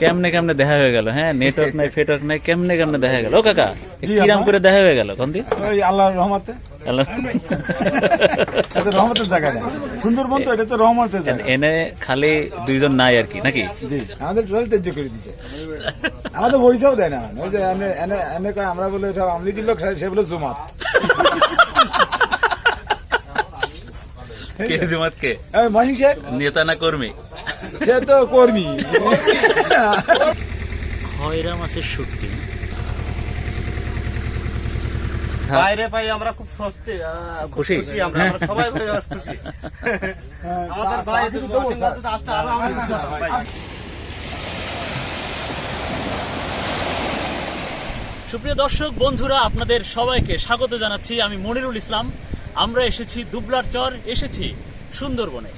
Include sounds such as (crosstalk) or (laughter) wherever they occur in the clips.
কেমনে কেমনে দেখা হয়ে গেল হ্যাঁ? নেটওয়ার্ক নাই ফেটওয়ার্ক নাই কেমনে কেমনে দেখা গেল? ও কাকা কিরাম করে দেখা হয়ে গেল কোন দিন ওই আল্লাহর রহমতে। (laughs) রহমতের জায়গা না। সুন্দরবন তো এটা তো রহমতের জায়গা। এনে খালি দুইজন নাই আর কি নাকি? জি আমাদের টোটাল তেজ্য করে দিছে। আমাদের পরিচয় দেয় না। ওই যে এনে আমরা বলে আমলিগির লোক সে বলে জুমাত। কে জমাত কে মহিন শেখ নেতা না কর্মী? সে তো কর্মী। খয়রা মাছের শুটকি বাইরে পাই আমরা খুব স্বস্তি খুশি? খুশি আমরা আমরা সবাই খুশি। আমাদের ভাই আসতে আরও আমরা খুশি হতাম ভাই। সুপ্রিয় দর্শক বন্ধুরা আপনাদের সবাইকে স্বাগত জানাচ্ছি। আমি মনিরুল ইসলাম। আমরা এসেছি দুবলার চর, এসেছি সুন্দরবনে।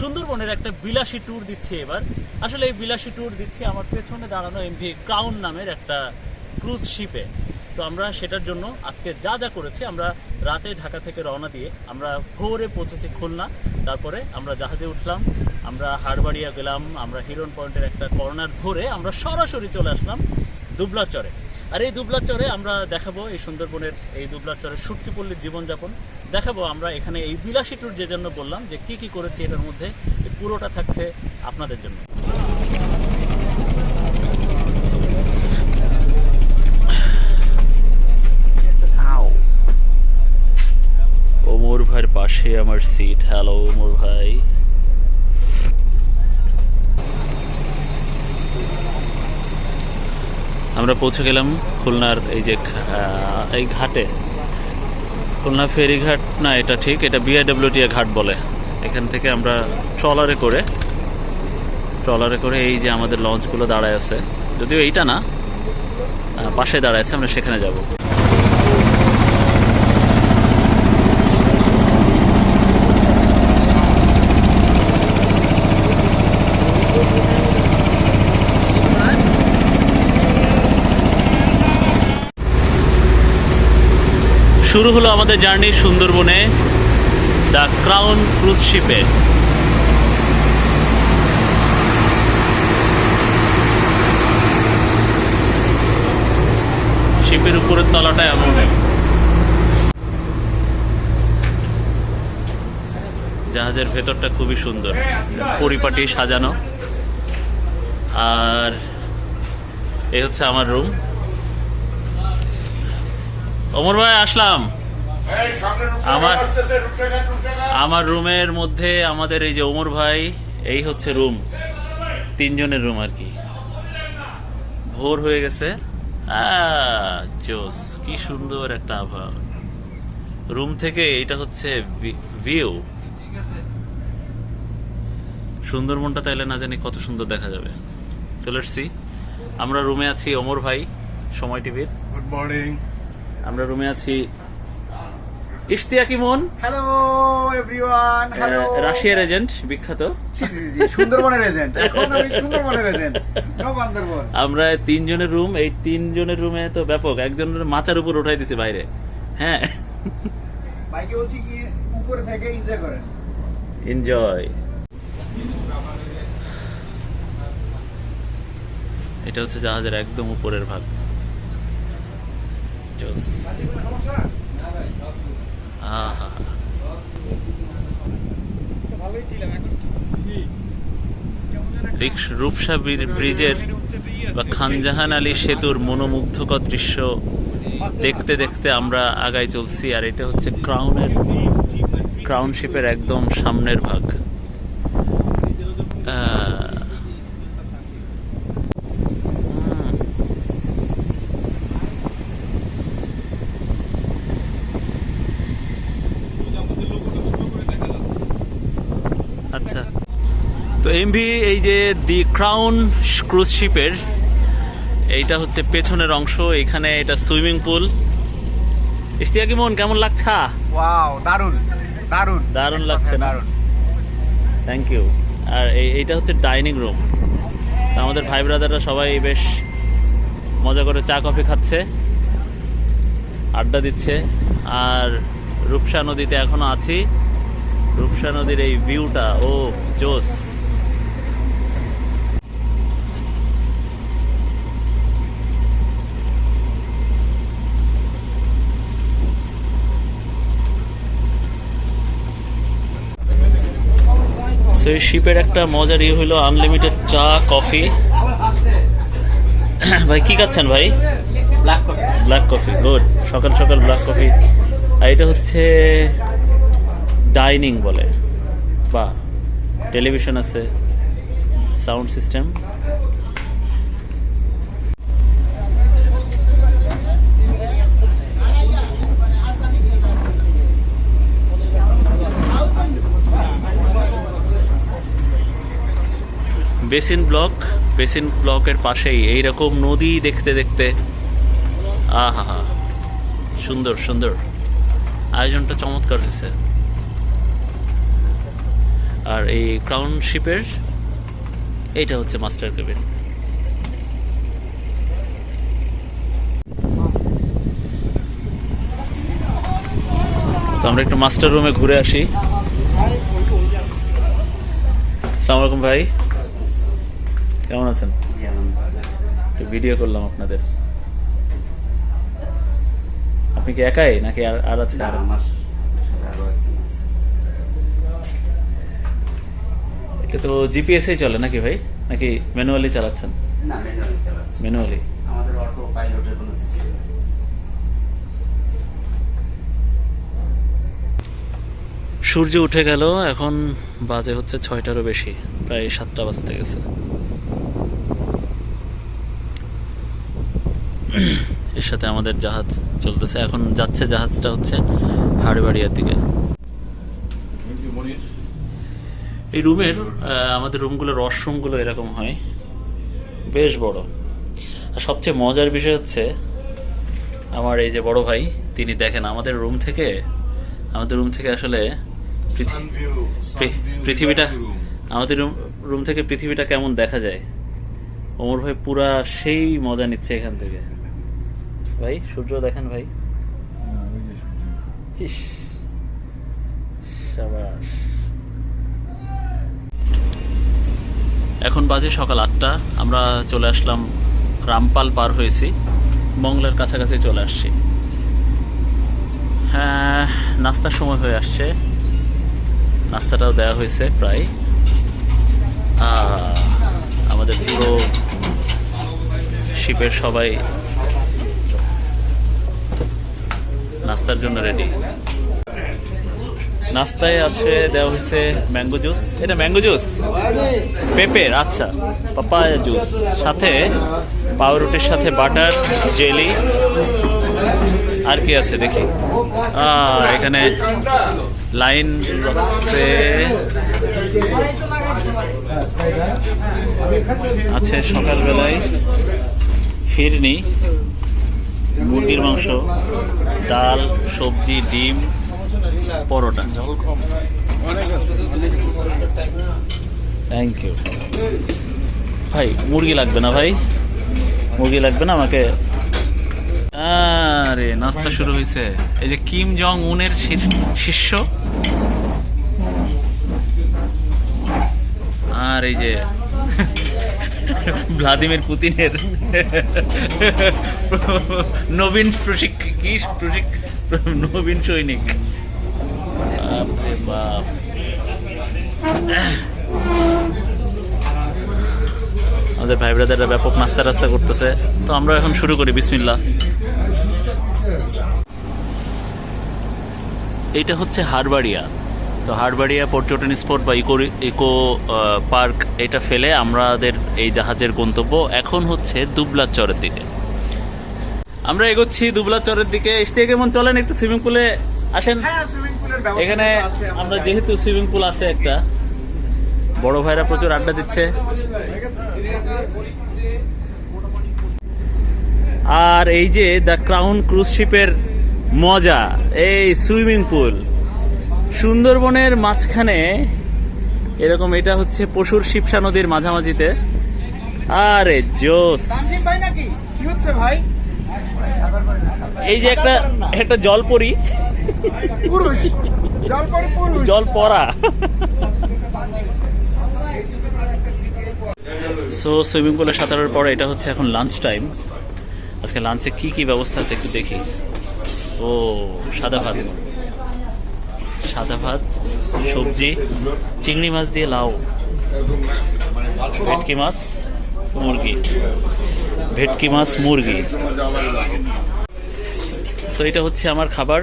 সুন্দরবনের একটা বিলাসী ট্যুর দিচ্ছি এবার। আসলে এই বিলাসী ট্যুর দিচ্ছি আমার পেছনে দাঁড়ানো এমভি ক্রাউন নামের একটা ক্রুজ শিপে তো আমরা সেটার জন্য আজকে যা যা করেছি, আমরা রাতে ঢাকা থেকে রওনা দিয়ে আমরা ভোরে পৌঁছেছি খুলনা। তারপরে আমরা জাহাজে উঠলাম, আমরা হাড়বাড়িয়া গেলাম, আমরা হিরন পয়েন্টের একটা কর্নার ধরে আমরা সরাসরি চলে আসলাম দুবলা চরে। আর এই দুবলা চরে আমরা দেখাবো এই সুন্দরবনের, এই দুবলা চরের সুটকিপল্লীর জীবনযাপন। দেখাবো আমরা এখানে এই বিলাসী ট্যুর যে জন্য বললাম যে কি কি করেছি এটার মধ্যে পুরোটা থাকছে আপনাদের জন্য। ওমর ভাইয়ের পাশে আমার সিট হ্যালো ওমর ভাই। আমরা পৌঁছে গেলাম খুলনার এই যে এই ঘাটে। খুলনা ফেরিঘাট, না, এটা ঠিক, এটা বিআইডব্লিউটিয়া ঘাট বলে। এখান থেকে আমরা ট্রলারে করে ট্রলারে করে এই যে আমাদের লঞ্চগুলো দাঁড়ায় আছে। যদিও এইটা না পাশে দাঁড়ায় আছে, আমরা সেখানে যাব। শুরু হলো আমাদের জার্নি সুন্দরবনে দ্য ক্রাউন ক্রুজ শিপে। শিপের উপরের তলাটা এমন। জাহাজের ভেতরটা খুবই সুন্দর। পরিপাটি, সাজানো। আর এই হচ্ছে আমার রুম। অমর ভাই আসলাম। আমার আমার রুমের মধ্যে আমাদের এই যে ওমর ভাই এই হচ্ছে রুম। তিনজনের রুম আর কি। ভোর হয়ে গেছে। জোস কি সুন্দর একটা আবহাওয়া। রুম থেকে এটা হচ্ছে ভিউ। সুন্দরবনটা তাইলে না জানি কত সুন্দর দেখা যাবে। চলে এসছি। আমরা রুমে আছি অমর ভাই সময় টিভির। গুড মর্নিং আমরা রুমে আছি। ইশতিয়াকি মন হ্যালো এভরিওয়ান হ্যালো রাশিয়ার এজেন্ট বিখ্যাত। সুন্দরবনের এজেন্ট এখন আমি সুন্দরবনের এজেন্ট নো বান্দরবন। আমরা তিনজনের রুম এই তিনজনের রুমে তো ব্যাপক। একজনের মাচার উপর উঠাই দিছে বাইরে। হ্যাঁ। বলছি কি উপরে থেকে এনজয় করেন। এনজয় এটা হচ্ছে জাহাজের একদম উপরের ভাগ। জোস রূপসা ব্রি- ব্রিজের বা খানজাহান আলী সেতুর মনোমুগ্ধকর দৃশ্য দেখতে দেখতে আমরা আগায় চলছি, আর এটা হচ্ছে ক্রাউনের ক্রাউন শিপের একদম সামনের ভাগ আহ, হুম। আচ্ছা তো এমভি এই যে দি ক্রাউন ক্রুজ শিপের এইটা হচ্ছে পেছনের অংশ এখানে এটা সুইমিং পুল। ইশতিয়াকি মন কেমন লাগছে? ওয়াও দারুণ দারুণ দারুণ। লাগছে দারুণ থ্যাংক ইউ আর এই- এইটা হচ্ছে ডাইনিং রুম আমাদের ভাই ব্রাদাররা সবাই বেশ মজা করে চা কফি খাচ্ছে আড্ডা দিচ্ছে। আর রূপসা নদীতে এখনও আছি। রূপসা নদীর এই ভিউটা ও জোস। এই শিপের একটা মজার ইয়ে হলো আনলিমিটেড চা কফি। (coughs) ভাই কি খাচ্ছেন ভাই? Black coffee black coffee good সকাল সকাল ব্ল্যাক কফি আর এটা হচ্ছে ডাইনিং বলে। বা টেলিভিশন আছে। Sound system basin block, basin ব্লকের পাশেই এইরকম নদী দেখতে দেখতে, আহা, সুন্দর সুন্দর। আয়োজনটা চমৎকার হয়েছে। আর এই ক্রাউন শিপের, এইটা হচ্ছে মাস্টার কেবিন। তো আমরা একটু মাস্টার রুমে ঘুরে আসি। সালামালাইকুম ভাই। কেমন আছেন? একটু ভিডিও করলাম আপনাদের। আপনি কি একাই নাকি আর আর আছে আর। এটা তো জিপিএসই চলে নাকি ভাই? নাকি ম্যানুয়ালি চালাচ্ছেন? না ম্যানুয়ালি চালাচ্ছি। ম্যানুয়ালি আমাদের অটো পাইলটের কোনো সিস্টেম সূর্য উঠে গেল এখন বাজে হচ্ছে ছয়টারও বেশি প্রায় সাতটা বাজতে গেছে। (clears throat) এর সাথে আমাদের জাহাজ চলতেছে। এখন যাচ্ছে জাহাজটা হচ্ছে হাড়বাড়িয়ার দিকে। এই রুমের আমাদের রুমগুলোর ওয়াশরুমগুলো এরকম হয়। বেশ বড়। আর সবচেয়ে মজার বিষয় হচ্ছে আমার এই যে বড় ভাই তিনি দেখেন আমাদের রুম থেকে আমাদের রুম থেকে আসলে পৃথিবীটা আমাদের রুম রুম থেকে পৃথিবীটা কেমন দেখা যায়? ওমর ভাই পুরা সেই মজা নিচ্ছে এখান থেকে। ভাই সূর্য দেখেন ভাই। এখন বাজে সকাল আটটা, আমরা চলে আসলাম রামপাল পার হয়েছি, মংলার কাছাকাছি চলে আসছি। হ্যাঁ নাস্তার সময় হয়ে আসছে। নাস্তাটাও দেওয়া হয়েছে প্রায়। আমাদের পুরো শিপের সবাই নাস্তার জন্য রেডি নাস্তায় আছে, দেওয়া হয়েছে ম্যাঙ্গো জুস এটা ম্যাঙ্গো জুস পেঁপের আচ্ছা পাপায়া জুস সাথে পাউরুটির সাথে বাটার জেলি আর কি আছে দেখি? এখানে লাইন বক্সে আছে সকালবেলায় ফিরনি, মুরগির মাংস। ডাল, সবজি, ডিম, পরোটা। থ্যাংক ইউ ভাই, মুরগি লাগবে না ভাই? মুরগি লাগবে না আমাকে? আরে, নাস্তা শুরু হয়েছে এই যে কিম জং উনের শিষ্য আর এই যে ভ্লাদিমির পুতিনের নবীন প্রশিক কি? নবীন সৈনিক। আমাদের ভাই ব্রাদাররা ব্যাপক নাস্তা রাস্তা করতেছে। তো আমরা এখন শুরু করি বিসমিল্লা এইটা হচ্ছে হারবাড়িয়া। তো হারবাড়িয়া পর্যটন স্পট বা ইকো ইকো পার্ক, এটা ফেলে আমাদের এই জাহাজের গন্তব্য এখন হচ্ছে দুবলা চরের দিকে। আমরা এগোচ্ছি দুবলা চরের দিকে। এসতে কেমন চলেন? একটু সুইমিং পুলে আসেন। এখানে আমরা যেহেতু সুইমিং পুল আছে একটা বড় ভাইরা প্রচুর আড্ডা দিচ্ছে। আর এই যে দ্য ক্রাউন ক্রুজ শিপের মজা এই সুইমিং পুল। সুন্দরবনের মাঝখানে এরকম এটা হচ্ছে পশুর শিবসা নদীর মাঝামাঝিতে। আরে জোস। ভাই নাকি? কি হচ্ছে ভাই? এই যে একটা একটা জলপরি। পুরুষ। জলপরি পুরুষ। জল পড়া সো সুইমিং পুলে সাঁতারের পরে এটা হচ্ছে এখন লাঞ্চ টাইম আজকে লাঞ্চে কি কি ব্যবস্থা আছে একটু দেখি। ও সাদা ভাত। সাদা ভাত সবজি চিংড়ি মাছ দিয়ে লাউ। ভেটকি মাছ। মুরগি। ভেটকি মাছ মুরগি। তো এটা হচ্ছে আমার খাবার।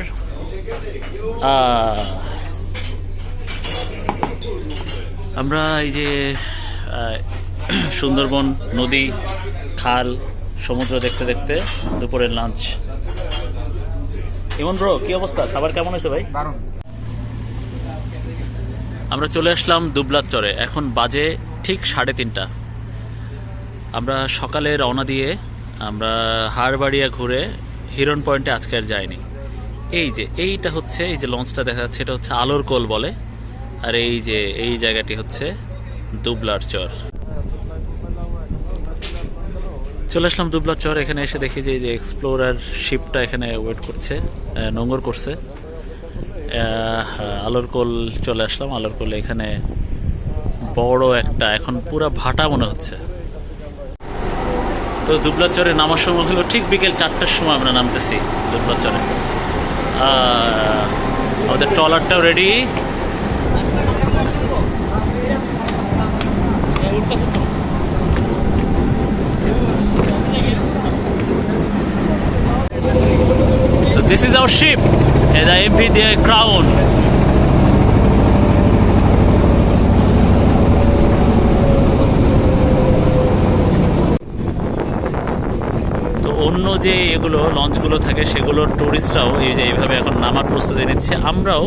আমরা এই যে সুন্দরবন নদী খাল সমুদ্র দেখতে দেখতে দুপুরের লাঞ্চ। ইমন ব্রো কি অবস্থা? খাবার কেমন হয়েছে ভাই? আমরা চলে আসলাম দুবলার চরে। এখন বাজে ঠিক সাড়ে তিনটা। আমরা সকালে রওনা দিয়ে আমরা হাড়বাড়িয়া ঘুরে হিরন পয়েন্টে আজকে আর যাইনি। এই যে, এইটা হচ্ছে, এই যে লঞ্চটা দেখা যাচ্ছে, এটা হচ্ছে আলোর কোল বলে। আর এই যে, এই জায়গাটি হচ্ছে দুবলার চর। চলে আসলাম দুবলার চর, এখানে এসে দেখি যে, এই যে এক্সপ্লোরার শিপটা এখানে ওয়েট করছে নোঙর করছে। আলোর কোল চলে আসলাম, আলোর কোল এখানে বড় একটা, এখন পুরা ভাটা মনে হচ্ছে। তো দুবলাচরে নামার সময় হলো ঠিক বিকেল চারটার সময় আমরা নামতেছি দুবলাচরে আমাদের ট্রলারটাও ready So this is our ship, the the Crown. অন্য যে এগুলো লঞ্চগুলো থাকে সেগুলোর টুরিস্টরাও এই যে এইভাবে এখন নামার প্রস্তুতি নিচ্ছে। আমরাও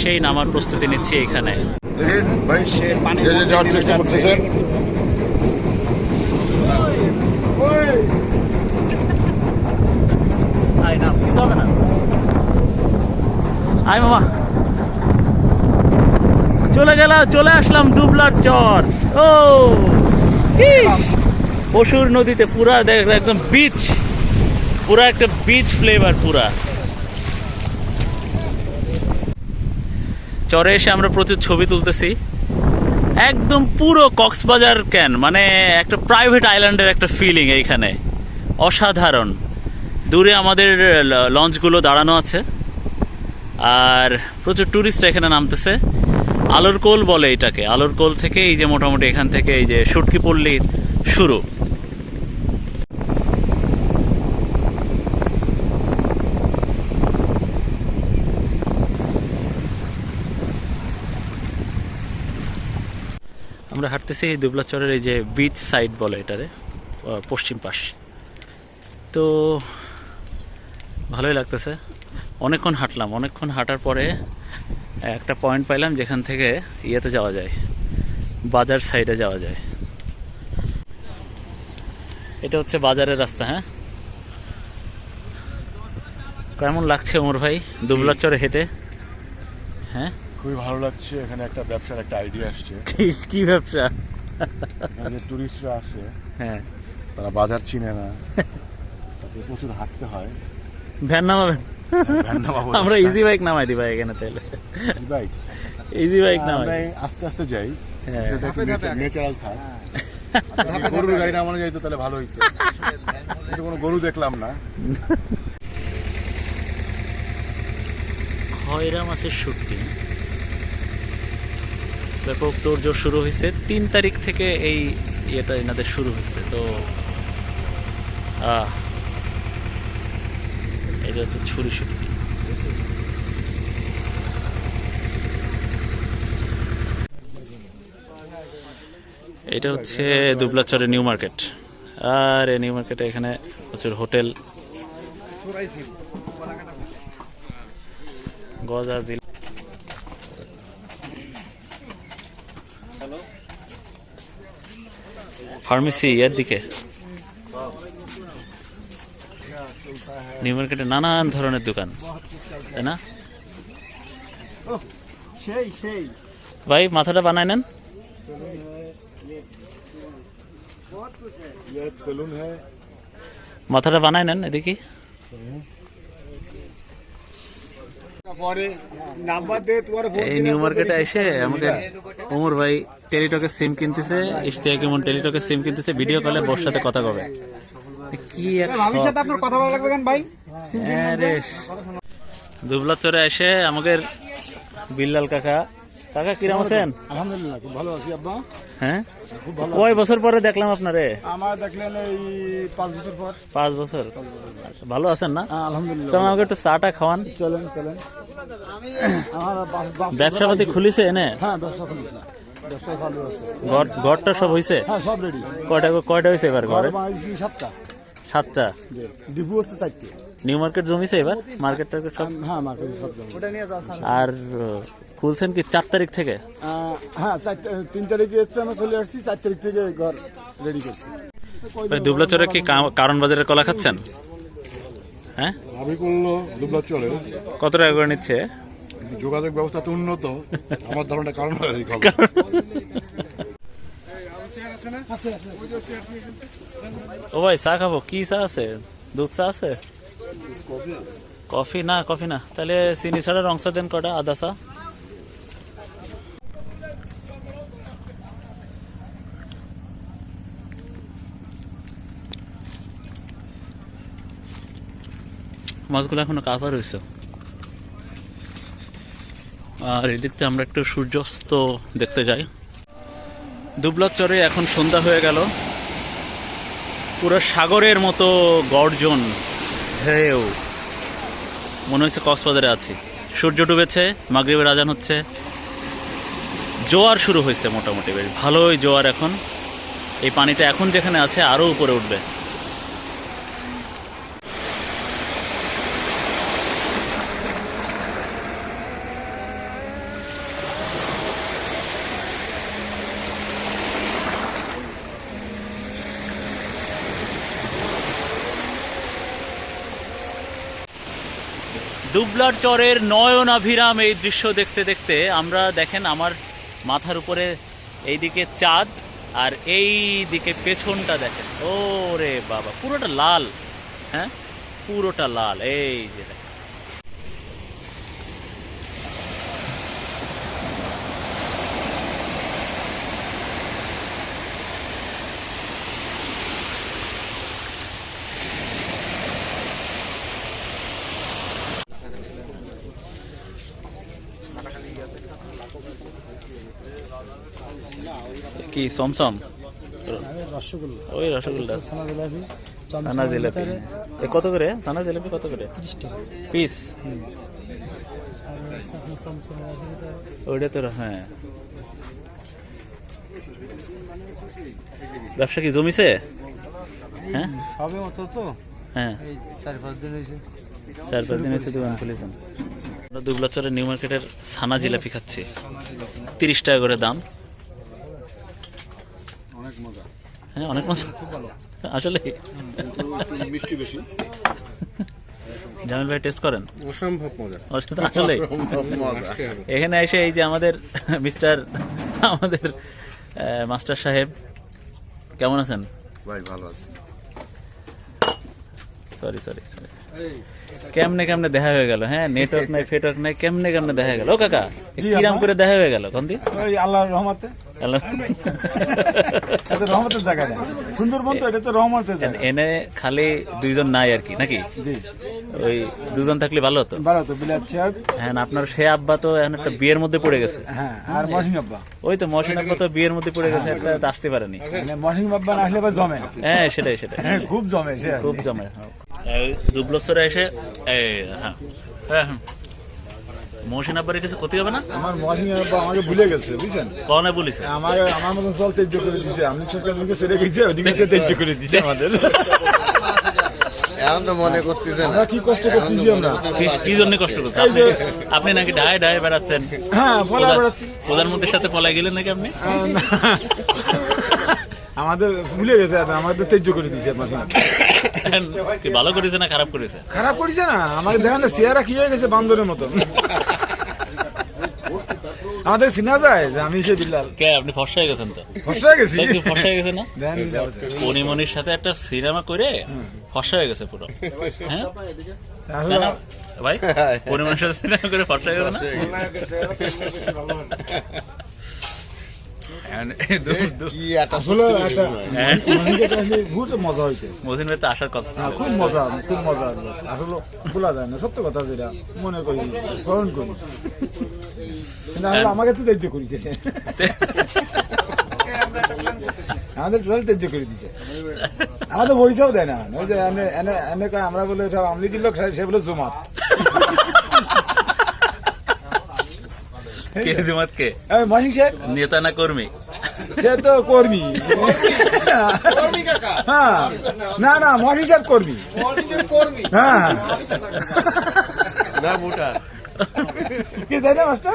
সেই নামার প্রস্তুতি নিচ্ছি এখানে। দেখেন ভাই এই যে যাওয়ার চেষ্টা করতেছেন। আয় না কিছু না। আয় মামা। চলে গেল চলে আসলাম দুবলার চর ও! কি? পশুর নদীতে পুরা দেখ, একদম বিচ পুরা একটা বিচ ফ্লেভার পুরা। চরে এসে আমরা প্রচুর ছবি তুলতেছি। একদম পুরো কক্সবাজার ক্যান মানে একটা প্রাইভেট আইল্যান্ডের একটা ফিলিং এইখানে। অসাধারণ। দূরে আমাদের লঞ্চগুলো দাঁড়ানো আছে। আর প্রচুর ট্যুরিস্ট এখানে নামতেছে। আলোর কোল বলে এটাকে। আলোর কোল থেকে এই যে মোটামুটি এখান থেকে এই যে সুটকি পল্লী শুরু। আমরা হাঁটতেছি দুবলাচরের এই যে বিচ সাইড বলে এটারে পশ্চিম পাশ। তো ভালোই লাগতেছে। অনেকক্ষণ হাঁটলাম। অনেকক্ষণ হাঁটার পরে একটা পয়েন্ট পাইলাম যেখান থেকে ইয়েতে যাওয়া যায়, বাজার সাইডে যাওয়া যায়। এটা হচ্ছে বাজারের রাস্তা হ্যাঁ? কেমন লাগছে ওমর ভাই দুবলার চরে হেঁটে? হ্যাঁ? খুবই ভালো লাগছে এখানে একটা ব্যবসার একটা আইডিয়া আসছে। কি- ব্যবসা? এখানে টুরিস্টরা আসে হ্যাঁ। তারা বাজার চিনে না। তাদের প্রচুর হাঁটতে হয়। ভ্যান নামাবেন? ভ্যান নামাবো (laughs) আমরা ইজি বাইক নামাই দিই ভাই এখানে তাহলে। বাইক ইজি বাইক নামাই। আস্তে আস্তে যাই। হ্যাঁ। ন্যাচারাল থাক। গরুর গাড়ি নামানো যাইতো তাহলে ভালো হইতো। কিন্তু কোনো গরু দেখলাম না। খয়রা মাছের শুটকি। ব্যাপক তোড়জোড় শুরু হয়েছে। তিন তারিখ থেকে এই ইয়েটা এনাদের শুরু হয়েছে। তো এটা ছুরি শুটকি এটা হচ্ছে দুবলাচরের নিউ মার্কেট। আর এই নিউ মার্কেটে এখানে প্রচুর হোটেল। গজা ফার্মেসি ইয়ার দিকে? নিউ মার্কেটে নানান ধরনের দোকান, তাই না? ভাই, মাথাটা বানায় নেন। মাথাটা বানায় নেন এদিকে। হ্যাঁ। এই নিউ মার্কেটে এসে আমাকে ওমর ভাই টেলিটকের সিম কিনতেছে ইশতিয়াক কেমন টেলিটকের সিম কিনতেছে ভিডিও কলে বোর সাথে কথা কবে? কি। সাথে আপনার কথা বলা লাগবে কেন ভাই? হ্যাঁ দুবলা চরে এসে আমাদের বিল্লাল কাকা কাকা কিরাম আছেন? আলহামদুলিল্লাহ খুব ভালো আছি আব্বা। হ্যাঁ? কয় বছর পরে দেখলাম আপনারে? আমার দেখলেন এই পাঁচ বছর পর। পাঁচ বছর। আচ্ছা, ভালো আছেন না? হ্যাঁ, আলহামদুলিল্লাহ চল আমাকে একটু চাটা খাওয়ান। চলেন চলেন। ব্যবসা পাতি খুলিছে এনে? হ্যাঁ ব্যবসা খুলেছে। ঘরটা সব হয়েছে হ্যাঁ কয়টা কয়টা হয়েছে এবার ঘরে সাতটা। সাতটা। ডিপু হচ্ছে চারটে। নিউ মার্কেট জমিছে এবার? মার্কেট টার্কেট সব? হ্যাঁ মার্কেট সব যাবে আর খুলছেন কি চার তারিখ থেকে? আহ, হ্যাঁ চার তিন তারিখে হচ্ছে আমরা চলে আসছি চার তারিখ থেকে ঘর রেডি করছি। দুবলাচরে কি কারণ বাজারের কলা খাচ্ছেন? হ্যাঁ? আমি করল দুবলা চলে কত টাকা করে নিচ্ছে? যোগাযোগ ব্যবস্থা তো উন্নত (laughs) আমার ধারণা কারণ ও ভাই চা খাব। কি চা আছে? দুধ চা আছে? কফি না কফি না। তাহলে চিনি ছাড়া রং চা দেন কটা, আদা চা। মাছগুলো এখনও কাঁচা রয়েছে। আর এদিক থেকে আমরা একটু সূর্যাস্ত দেখতে যাই। দুবলার চরে এখন সন্ধ্যা হয়ে গেল। পুরো সাগরের মতো গর্জন। ঢেউ মনে হচ্ছে কক্সবাজারে আছি। সূর্য ডুবেছে, মাগরীবের আজান হচ্ছে। জোয়ার শুরু হয়েছে মোটামুটি বেশ। ভালোই জোয়ার এখন। এই পানিটা এখন যেখানে আছে, আরও উপরে উঠবে। দুবলার চরের নয়নাভিরাম এই দৃশ্য দেখতে দেখতে আমরা দেখেন আমার মাথার উপরে এইদিকে চাঁদ আর এই দিকে পেছনটা দেখেন ও রে বাবা, পুরোটা লাল হ্যাঁ পুরোটা লাল, এই যে দেখেন। কি সমসম ওই রসগোল্লা জিলাপি সানা জিলাপি। এ কত করে? সানা জিলাপি কত করে? পিস? ওইটা তো হ্যাঁ। ব্যবসা কি জমিছে? হ্যাঁ? সবে মতো তো। হ্যাঁ। চার পাঁচ দিন হয়েছে। চার পাঁচ দিন এসে দোকান খুলেছেন। আমরা দুবলাচরের নিউ মার্কেটের সানা জিলাপি খাচ্ছি। তিরিশ টাকা করে দাম। অনেক মজা। হ্যাঁ অনেক মজা। আসলে। মিষ্টি বেশি। জামিল ভাই টেস্ট করেন? অসম্ভব মজা। আসলে। এখানে এসে এই যে আমাদের মিস্টার আমাদের মাস্টার সাহেব কেমন আছেন? ভাই ভালো আছে। সরি সরি সরি কেমনে কেমনে দেখা হয়ে গেল হ্যাঁ? নেটওয়ার্ক নাই ফেটওয়ার্ক নাই কেমনে কেমনে দেখা গেল? ও কাকা কিরাম করে দেখা হয়ে গেল কন্দি ওই আল্লাহর রহমতে। রহমতের জায়গা না। সুন্দরবন তো এটা তো রহমতের জায়গা। এনে খালি দুইজন নাই আর কি নাকি? জি। ওই দুজন থাকলে ভালো হতো? ভালো তো বিলাত চেয়ার হ্যাঁ আপনার সে আব্বা তো এখন একটা বিয়ের মধ্যে পড়ে গেছে। হ্যাঁ আর আব্বা। ওই তো মহসিন আব্বা তো বিয়ের মধ্যে পড়ে গেছে একটা আসতে পারেনি। মানে মশিং আব্বা না আসলে জমে হ্যাঁ সেটাই সেটাই। হ্যাঁ, খুব জমে। খুব জমে দুবলস্তরে এসে হ্যাঁ। হ্যাঁ হ্যাঁ। মহসিন আব্বারের কিছু ক্ষতি হবে না? আমার মশিং আব্বা আমাকে ভুলে গেছে বুঝছেন? কনে বলিছে। আমার আমার মতন চল তেজ্য করে দিছে। আমি সরকার দিকে চলে গেছে ওদিকে তেজ্য করে দিছে আমাদের। এখন তো মনে করতেছে না। আমরা কি কষ্ট করতেছি আমরা? কি- কি জন্য কষ্ট করতে আপনি নাকি ডায়ে ডায়ে বেড়াচ্ছেন। হ্যাঁ বেড়াচ্ছি। প্রধানমন্ত্রীর সাথে পলাই গেলেন নাকি আপনি? আমাদের ভুলে গেছে আমাদের তেজ্য করে দিছে মশিং কি ভালো করেছে না খারাপ করেছে? খারাপ করেছে না আমাদের দেখেন চেহারা কি হয়ে গেছে বান্দরের মতন। আমাদের চিনা যায় যে আমি সে বিল্লাল। কে আপনি ফর্সা হয়ে গেছেন তো? ফসা হয়ে গেছি। তাই কি ফর্সা হয়ে গেছে না। পরিমণির সাথে একটা সিনেমা করে ফর্সা হয়ে গেছে পুরো। হ্যাঁ? ভাই পরিমণির সাথে সিনেমা করে ফর্সা হয়ে গেছে। হ্যাঁ। আসার কথা হ্যাঁ, খুব মজা খুব মজা। আসলে ভোলা যায় না সত্য কথা যেটা। মনে করি স্মরণ করি। না হলে আমাকে তো ত্যায্য করেছে সে। আমাদের টোটাল ত্যায্য করে দিছে। আমাদের পরিচয় দেয় না। ওই যে এনে এনে এনে কয় আমরা বলে সব আমলিগির লোক সে বলে জমাত। কে জমাত কে? মহিন নেতা না কর্মী? সে তো কর্মী। হ্যাঁ। না না মহিন সাহেব কর্মী। হ্যাঁ। না কি তাই না মাস্টার?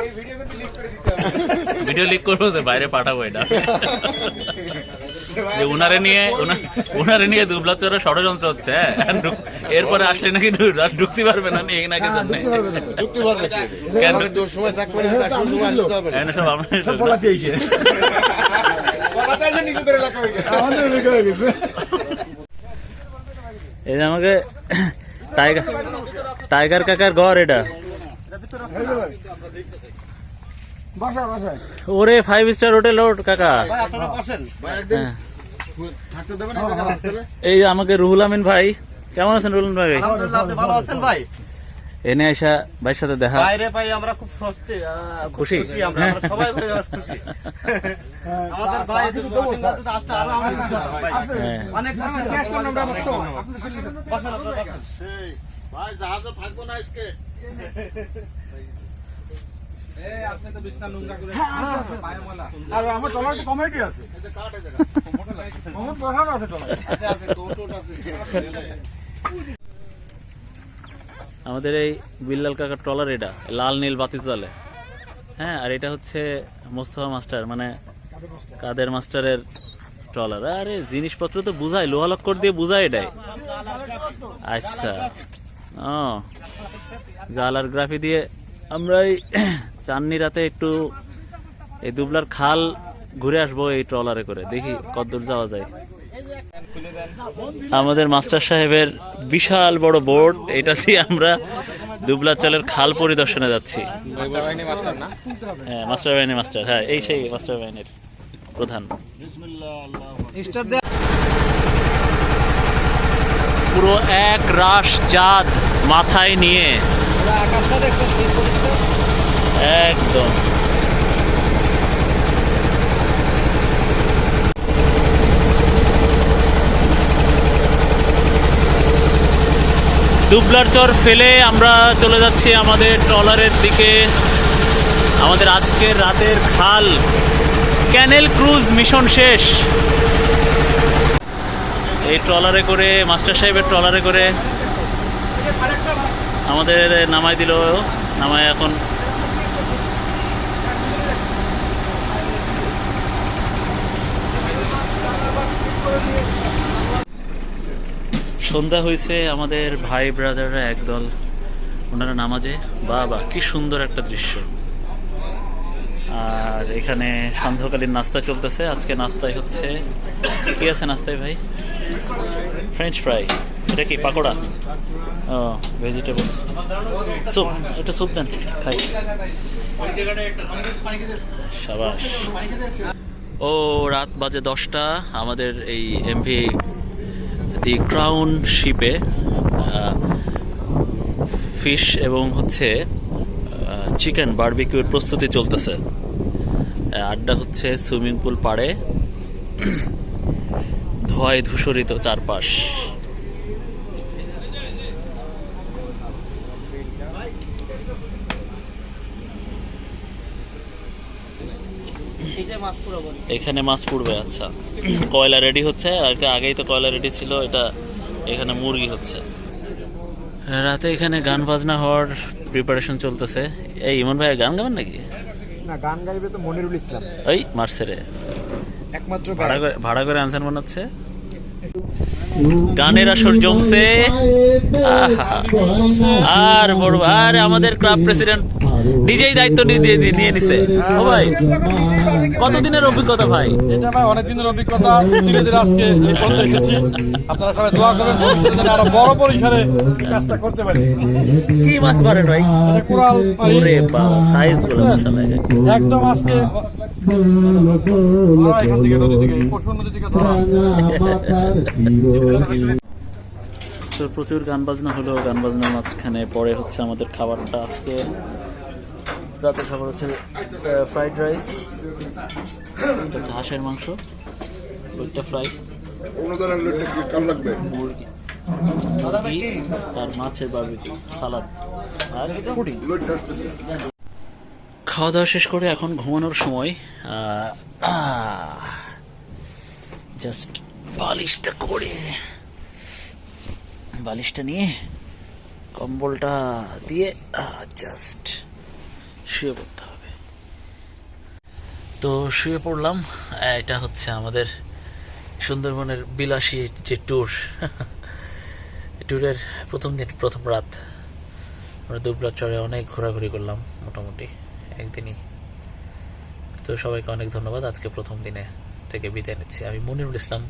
ভিডিও লিক করব তো বাইরে পাঠাবো এটা। যে উনারে নিয়ে উনা- উনারে নিয়ে দুবলা চোরা ষড়যন্ত্র হচ্ছে হ্যাঁ? এরপরে আসলে নাকি ঢুকতে পারবে না নিয়ে নাকি জন্য ঢুকতে পারবে কেন? সময় থাকবে না সময় আসতে হবে। না। সব আমরা পলাতে আইছে। আমাদের এলাকা হয়ে গেছে। এই যে আমাকে টাইগার টাইগার কাকার ঘর এটা। ওরে ফাইভ স্টার হোটেল ওট কাকা ভাই, আপনারা বসেন। ভাই, একদিন হ্যাঁ। থাকতে দেবেন এখানে রাস্তায়? এই আমাকে রুহুল আমিন ভাই কেমন আছেন রুহুল ভাই ভালো আছেন ভাই? এনে আইসা ভাইয়ের সাথে দেখা বাইরে ভাই আমরা খুব খুব খুশি? আমরা সবাই ভাই খুশি আমাদের ভাই আসতে আরও আমরা খুশি হ্যাঁ। অনেক ভাই জাহাজে থাকব না আজকে। আর আমার টলার তো কমেডি আছে। আমার প্রধান আছে টলার। আছে, আছে, টোটো আছে। আমাদের এই বিল্লাল কাকার ট্রলার এটা লাল নীল বাতি চলে হ্যাঁ আর এটা হচ্ছে মোস্তফা মাস্টার মানে কাদের মাস্টারের ট্রলার। আরে জিনিসপত্র তো বুঝায় লোহা লক্কর দিয়ে বুঝাই এটাই। আচ্ছা। ও জাল আর গ্রাফি দিয়ে আমরা এই চাননি রাতে একটু এই দুবলার খাল ঘুরে আসব এই ট্রলারে করে। দেখি কতদূর যাওয়া যায়। আমাদের মাস্টার সাহেবের বিশাল বড় বোর্ড এটা দিয়ে আমরা দুবলা চালের খাল পরিদর্শনে যাচ্ছি। হ্যাঁ মাস্টার বাহিনী মাস্টার। হ্যাঁ এই সেই মাস্টার বাহিনীর প্রধান। পুরো এক রাশ চাঁদ মাথায় নিয়ে। একদম। দুবলার চর ফেলে আমরা চলে যাচ্ছি আমাদের ট্রলারের দিকে। আমাদের আজকের রাতের খাল। ক্যানেল ক্রুজ মিশন শেষ। এই ট্রলারে করে, মাস্টার সাহেবের ট্রলারে করে আমাদের নামাই দিল নামায় এখন। সন্ধ্যা হয়েছে, আমাদের ভাই ব্রাদাররা একদল, ওনারা নামাজে। বা বা কি সুন্দর একটা দৃশ্য। আর এখানে সান্ধ্যকালীন নাস্তা চলতেছে। আজকে নাস্তায় হচ্ছে, কি আছে নাস্তায় ভাই? ফ্রেঞ্চ ফ্রাই এটা কি পাকোড়া। ও ভেজিটেবল স্যুপ এটা স্যুপ দেন, খাই। সাবাস। ও, রাত বাজে দশটা, আমাদের এই এমভি দি ক্রাউন শিপে ফিশ এবং হচ্ছে চিকেন বারবিকিউর প্রস্তুতি চলতেছে। আড্ডা হচ্ছে সুইমিং পুল পাড়ে, ধোয়ায় ধূসরিত চারপাশ। এখানে মাছ পড়বে আচ্ছা। কয়লা রেডি হচ্ছে? আর একটা আগেই তো কয়লা রেডি ছিল এটা এখানে মুরগি হচ্ছে। রাতে এখানে গান বাজনা হওয়ার প্রিপারেশন চলতেছে। এই ইমন ভাই গান গাবেন নাকি? না গান গাইবে তো মনিরুল ইসলাম। মার্সেরে একমাত্র ভাড়া করে ভাড়া করে আনসার মনে হচ্ছে গানের আসর জমছে। আর বড় আর আমাদের ক্লাব প্রেসিডেন্ট নিজেই দায়িত্ব নিয়ে নিয়ে নিছে। ও ভাই। কতদিনের অভিজ্ঞতা ভাই? এটা ভাই অনেক দিনের অভিজ্ঞতা। ধীরে ধীরে আজকে এই পর্যায়ে এসেছি। আপনারা সবাই দোয়া করবেন যেন আরও বড় পরিসরে কাজটা করতে পারি। কি মাছ পারেন ভাই? এটা কোরাল পারি ওরে বাবা সাইজগুলো মাশাআল্লাহ একদম আজকে এখান থেকে নদী থেকে এই নদী থেকে ধরা। তো প্রচুর গান বাজনা হলো। গান বাজনার মাঝখানে পরে হচ্ছে আমাদের খাবারটা আজকে। রাতে খাবার হচ্ছে ফ্রাইড রাইস এটা হচ্ছে হাঁসের মাংস ওইটা ফ্রাই মুরগি মুরগি আর মাছের বারবিকিউ সালাদ আর পুডিং। খাওয়া দাওয়া শেষ করে এখন ঘুমানোর সময় জাস্ট বালিশটা করে বালিশটা নিয়ে কম্বলটা দিয়ে জাস্ট শুয়ে পড়তে হবে। তো শুয়ে পড়লাম। এটা হচ্ছে আমাদের সুন্দরবনের বিলাসী যে ট্যুর। (laughs) ট্যুরের প্রথম দিন, প্রথম রাত। আমরা দুবলা চরে অনেক ঘোরাঘুরি করলাম, মোটামুটি একদিনই। তো সবাইকে অনেক ধন্যবাদ আজকে প্রথম দিনে থেকে বিদায় নিচ্ছি। আমি মনিরুল ইসলাম।